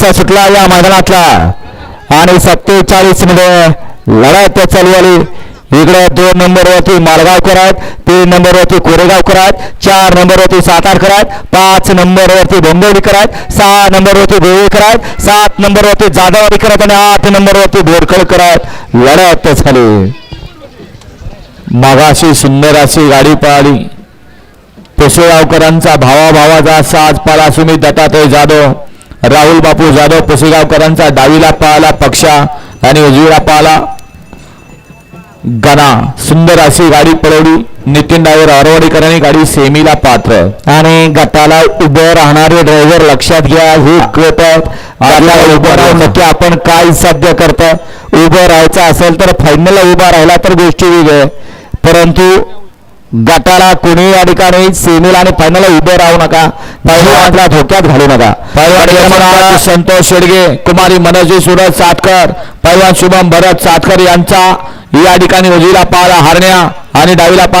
Visa सुटला या मैदानातला. आणि सत्तेचाळीसमध्ये लढत चालू आली इकडे दोन नंबरवरती मालगावकर आहेत तीन नंबरवरती कोरेगावकर आहेत चार नंबरवरती सातारकर आहेत पाच नंबरवरती डोंबिवलीकर आहेत सहा नंबरवरती गोवेकर आहेत सात नंबरवरती जाधववाडीकर आहेत आणि आठ नंबरवरती बोरकळकर आहेत. लढत झाली. मागाशी सुंदर अशी गाडी पळाली. पुसेगावकरांचा भावाभावाचा साज पाला सुमित दत्तात्रय जाधव. राहुल बापू जाधव पुसेगावकरांचा डावीला पाला पक्षा आणि उजवीला पाला गणा. सुंदर अशी गाडी पळवली. नितीन डायव्हर अरवडीकरांनी गाडी सेमीला पात्र. आणि गटाला उभं राहणारे ड्रायव्हर लक्षात घ्या हे आहेत उभं राहून नक्की आपण काय साध्य करताय? उभं राहायचं असेल तर फायनलला उभा राहिला तर गोष्टी वेगळ्या परंतु गटाला कोणी या ठिकाणी सेमीला आणि फायनलला उभे राहू नका. पहिल्यांदा धोक्यात घालू नका. पहिल्वान संतोष शेडगे कुमारी मनोजी सुरज सातकर पहिलवान शुभम भरत सातकर यांचा या ठिकाणी उजवीला पाला हारण्या आणि डावीला पाला